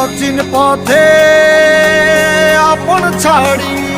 অচিন পথে আপন ছাড়ি।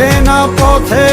চেনা পথে